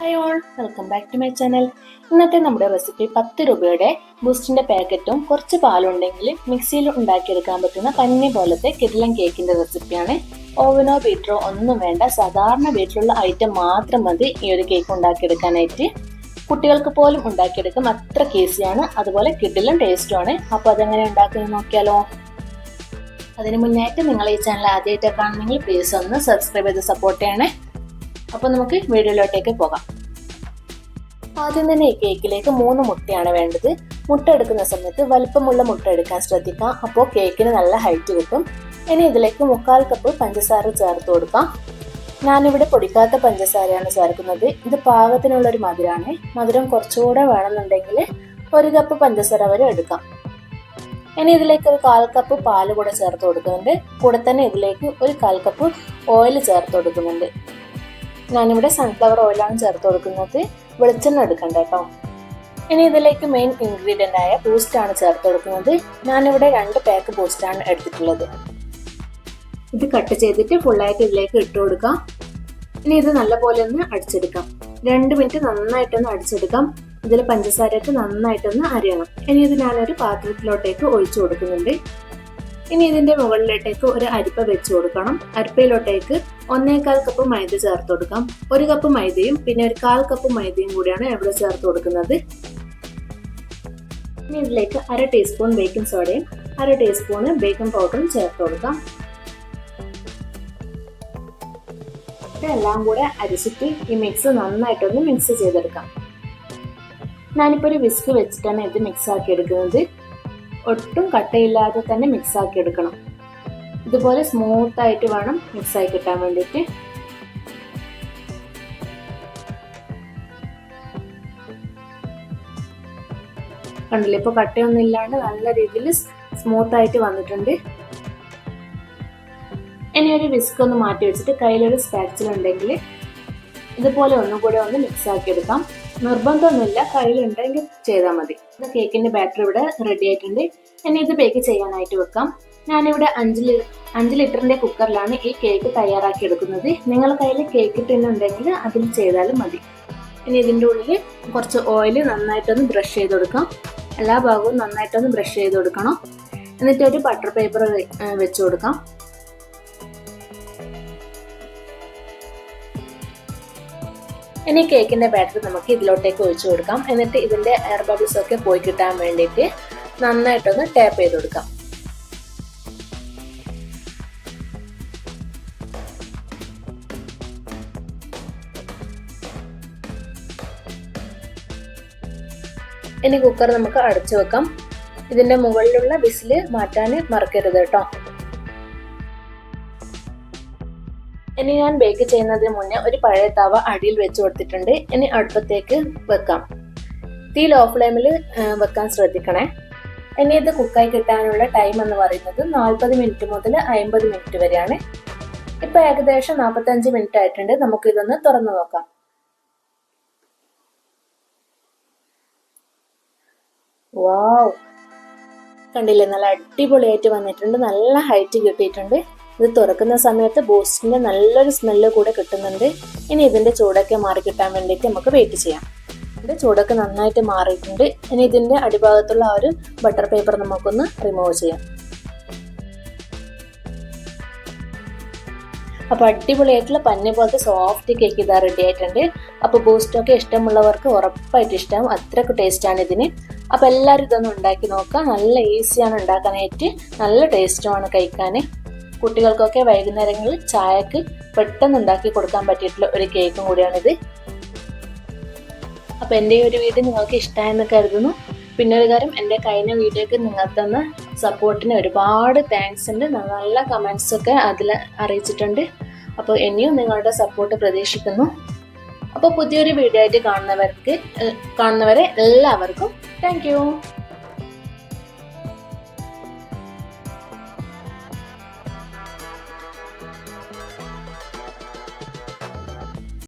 Hi all welcome back to my channel ഇന്നത്തെ നമ്മുടെ recipe പത്ത് രൂപയുടെ ബൂസ്റ്റിന്റെ പാക്കറ്റും കുറച്ച് പാലുണ്ടെങ്കിൽ മിക്സിയിൽ ഉണ്ടാക്കിയെടുക്കാൻ പറ്റുന്ന പന്നി പോലത്തെ കിഡ്ലൻ കേക്കിന്റെ റെസിപ്പിയാണ് ഓവനോ ബീറ്ററോ ഒന്നും വേണ്ട. സാധാരണ വീട്ടിലുള്ള ഐറ്റം മാത്രം മതി ഈ ഒരു കേക്ക് ഉണ്ടാക്കിയെടുക്കാനായിട്ട്. കുട്ടികൾക്ക് പോലും ഉണ്ടാക്കിയെടുക്കും. അത്ര കേസിയാണ് അതുപോലെ കിഡിലും ടേസ്റ്റുമാണ് അപ്പോൾ അതെങ്ങനെ ഉണ്ടാക്കുന്നത് നോക്കിയാലോ? അതിന് മുന്നേറ്റം നിങ്ങൾ ഈ ചാനൽ ആദ്യമായിട്ട് കാണുന്നെങ്കിൽ പ്ലീസ് ഒന്ന് സബ്സ്ക്രൈബ് ചെയ്ത് സപ്പോർട്ട് ചെയ്യണേ. അപ്പോൾ നമുക്ക് വീഡിയോയിലോട്ടേക്ക് പോകാം. ആദ്യം തന്നെ ഈ കേക്കിലേക്ക് മൂന്ന് മുട്ടയാണ് വേണ്ടത്. മുട്ട എടുക്കുന്ന സമയത്ത് വലിപ്പമുള്ള മുട്ട എടുക്കാൻ ശ്രദ്ധിക്കാം. അപ്പോൾ കേക്കിന് നല്ല ഹൈറ്റ് കിട്ടും. ഇനി ഇതിലേക്ക് മുക്കാൽ കപ്പ് പഞ്ചസാര ചേർത്ത് കൊടുക്കാം. ഞാനിവിടെ പൊടിക്കാത്ത പഞ്ചസാരയാണ് ചേർക്കുന്നത്. ഇത് പാകത്തിനുള്ള ഒരു മധുരമാണ് മധുരം കുറച്ചുകൂടെ വേണമെന്നുണ്ടെങ്കിൽ ഒരു കപ്പ് പഞ്ചസാര വരെ എടുക്കാം. ഇനി ഇതിലേക്ക് ഒരു കാൽ കപ്പ് പാൽ കൂടെ ചേർത്ത് കൊടുക്കുന്നുണ്ട്. കൂടെ തന്നെ ഇതിലേക്ക് ഒരു കാൽ കപ്പ് ഓയിൽ ചേർത്ത് കൊടുക്കുന്നുണ്ട്. ഞാനിവിടെ സൺഫ്ലവർ ഓയിലാണ് ചേർത്ത് കൊടുക്കുന്നത്. വെളിച്ചെണ്ണ എടുക്കണ്ട കേട്ടോ. ഇനി ഇതിലേക്ക് മെയിൻ ഇൻഗ്രീഡിയന്റ് ആയ ബൂസ്റ്റ് ആണ് ചേർത്ത് കൊടുക്കുന്നത്. ഞാനിവിടെ രണ്ട് പാക്ക് ബൂസ്റ്റാണ് എടുത്തിട്ടുള്ളത്. ഇത് കട്ട് ചെയ്തിട്ട് ഫുള്ളായിട്ട് ഇതിലേക്ക് ഇട്ട് കൊടുക്കാം. ഇനി ഇത് നല്ലപോലെ ഒന്ന് അടിച്ചെടുക്കാം. രണ്ട് മിനിറ്റ് നന്നായിട്ടൊന്ന് അടിച്ചെടുക്കാം. ഇതിൽ പഞ്ചസാരയൊക്കെ നന്നായിട്ടൊന്ന് അരിയണം. ഇനി ഇത് ഞാനൊരു പാത്രത്തിലോട്ടേക്ക് ഒഴിച്ചു കൊടുക്കുന്നുണ്ട്. ഇനി ഇതിന്റെ മുകളിലോട്ടേക്ക് ഒരു അരിപ്പ വെച്ചു കൊടുക്കണം. അരിപ്പയിലോട്ടേക്ക് ഒന്നേകാൽ കപ്പ് മൈദ ചേർത്ത് കൊടുക്കാം. ഒരു കപ്പ് മൈദയും പിന്നെ ഒരു കാൽ കപ്പ് മൈദയും കൂടിയാണ് ഇവിടെ ചേർത്ത് കൊടുക്കുന്നത്. ഇനി ഇതിലേക്ക് അര ടീസ്പൂൺ ബേക്കിംഗ് സോഡയും അര ടീസ്പൂണ് ബേക്കിംഗ് പൗഡറും ചേർത്ത് കൊടുക്കാം. എല്ലാം കൂടെ അരിച്ചിട്ട് ഈ മിക്സ് നന്നായിട്ടൊന്ന് മിക്സ് ചെയ്തെടുക്കാം. ഞാനിപ്പോൾ ഒരു വിസ്ക് വെച്ചിട്ടാണ് ഇത് മിക്സ് ആക്കി എടുക്കുന്നത് ഒട്ടും കട്ടയില്ലാതെ തന്നെ മിക്സ് ആക്കി എടുക്കണം. ഇതുപോലെ സ്മൂത്ത് ആയിട്ട് വേണം മിക്സ് ആയി കിട്ടാൻ വേണ്ടിയിട്ട്. കണ്ടില്ലേ? ഇപ്പോൾ കട്ടയൊന്നും ഇല്ലാണ്ട് നല്ല രീതിയിൽ സ്മൂത്ത് ആയിട്ട് വന്നിട്ടുണ്ട്. ഇനി ഒരു വിസ്ക് ഒന്ന് മാറ്റി വെച്ചിട്ട് കയ്യിലൊരു സ്പാച്ചിൽ ഉണ്ടെങ്കിൽ ഇതുപോലെ ഒന്നും കൂടെ ഒന്ന് മിക്സ് ആക്കി എടുക്കാം നിർബന്ധമൊന്നുമില്ല. കയ്യിലുണ്ടെങ്കിൽ ചെയ്താൽ മതി. കേക്കിന്റെ ബാറ്റർ ഇവിടെ റെഡി ആയിട്ടുണ്ട്. ഇനി ഇത് ബേക്ക് ചെയ്യാനായിട്ട് വെക്കാം. ഞാനിവിടെ അഞ്ച് അഞ്ച് ലിറ്ററിന്റെ കുക്കറിലാണ് ഈ കേക്ക് തയ്യാറാക്കി എടുക്കുന്നത്. നിങ്ങൾ കയ്യിൽ കേക്ക് ടിന്നുണ്ടെങ്കിൽ അതിൽ ചെയ്താലും മതി. ഇനി ഇതിന്റെ ഉള്ളിൽ കുറച്ച് ഓയിൽ നന്നായിട്ടൊന്ന് ബ്രഷ് ചെയ്ത് കൊടുക്കാം. എല്ലാ ഭാഗവും നന്നായിട്ടൊന്ന് ബ്രഷ് ചെയ്ത് കൊടുക്കണം. എന്നിട്ട് ഒരു ബട്ടർ പേപ്പർ വെച്ച് കൊടുക്കാം. ഇനി കേക്കിന്റെ ബാറ്റർ നമുക്ക് ഇതിലോട്ടേക്ക് ഒഴിച്ചു കൊടുക്കാം. എന്നിട്ട് ഇതിന്റെ എയർ ബബിൾസ് ഒക്കെ പോയി കിട്ടാൻ വേണ്ടിയിട്ട് നന്നായിട്ടൊന്ന് ടാപ്പ് ചെയ്ത് കൊടുക്കാം. ഇനി കുക്കർ നമുക്ക് അടച്ചു വെക്കാം. ഇതിന്റെ മുകളിലുള്ള വിസിൽ മാറ്റാൻ മറക്കരുത് കേട്ടോ. ഇനി ഞാൻ ബേക്ക് ചെയ്യുന്നതിന് മുന്നേ ഒരു പഴയ തവ അടിയിൽ വെച്ച് കൊടുത്തിട്ടുണ്ട്. ഇനി അടുപ്പത്തേക്ക് വെക്കാം. തീ ലോ ഫ്ലെയിമിൽ വെക്കാൻ ശ്രദ്ധിക്കണേ. ഇനി ഇത് കുക്കായി കിട്ടാനുള്ള ടൈം എന്ന് പറയുന്നത് നാൽപ്പത് മിനിറ്റ് മുതൽ അമ്പത് മിനിറ്റ് വരെയാണ്. ഇപ്പൊ ഏകദേശം നാൽപ്പത്തഞ്ച് മിനിറ്റ് ആയിട്ടുണ്ട്. നമുക്ക് ഇതൊന്ന് തുറന്നു നോക്കാം. വാവ് കണ്ടില്ലേ? നല്ല അടിപൊളിയായിട്ട് വന്നിട്ടുണ്ട്. നല്ല ഹൈറ്റ് കിട്ടിയിട്ടുണ്ട്. ഇത് തുറക്കുന്ന സമയത്ത് ബൂസ്റ്റിന്റെ നല്ലൊരു സ്മെല്ല് കൂടെ കിട്ടുന്നുണ്ട്. ഇനി ഇതിന്റെ ചൂടൊക്കെ മാറി കിട്ടാൻ വേണ്ടിയിട്ട് നമുക്ക് വെയിറ്റ് ചെയ്യാം. ഇതിന്റെ ചൂടൊക്കെ നന്നായിട്ട് മാറിയിട്ടുണ്ട്. ഇനി ഇതിന്റെ അടിഭാഗത്തുള്ള ആ ഒരു ബട്ടർ പേപ്പർ നമുക്കൊന്ന് റിമൂവ് ചെയ്യാം. അപ്പോൾ അടിപൊളിയായിട്ടുള്ള പന്നി പോലത്തെ സോഫ്റ്റ് കേക്ക് ഇതാ റെഡി ആയിട്ടുണ്ട്. അപ്പോൾ ബൂസ്റ്റൊക്കെ ഇഷ്ടമുള്ളവർക്ക് ഉറപ്പായിട്ട് ഇഷ്ടമാവും ടേസ്റ്റ് ആണ് ഇതിന്. അപ്പോൾ എല്ലാവരും ഇതൊന്ന് ഉണ്ടാക്കി നോക്കാം നല്ല ഈസിയാണ് ഉണ്ടാക്കാനായിട്ട്. നല്ല ടേസ്റ്റുമാണ് കഴിക്കാൻ കുട്ടികൾക്കൊക്കെ വൈകുന്നേരങ്ങളിൽ ചായക്ക് പെട്ടെന്ന് ഉണ്ടാക്കി കൊടുക്കാൻ പറ്റിയിട്ടുള്ള ഒരു കേക്കും കൂടിയാണിത്. അപ്പോൾ എന്റെ ഒരു വീഡിയോ നിങ്ങൾക്ക് ഇഷ്ടമായെന്ന് കരുതുന്നു. പിന്നെ ഒരു കാര്യം എന്റെ കഴിഞ്ഞ വീഡിയോക്ക് നിങ്ങൾ തന്ന സപ്പോർട്ടിന് ഒരുപാട് താങ്ക്സ് ഉണ്ട്. നല്ല കമൻസൊക്കെ അതിൽ അറിയിച്ചിട്ടുണ്ട്. അപ്പോൾ ഇനിയും നിങ്ങളുടെ സപ്പോർട്ട് പ്രതീക്ഷിക്കുന്നു. അപ്പോൾ പുതിയൊരു വീഡിയോ ആയിട്ട് കാണുന്നവർക്ക് കാണുന്നവരെ എല്ലാവർക്കും താങ്ക്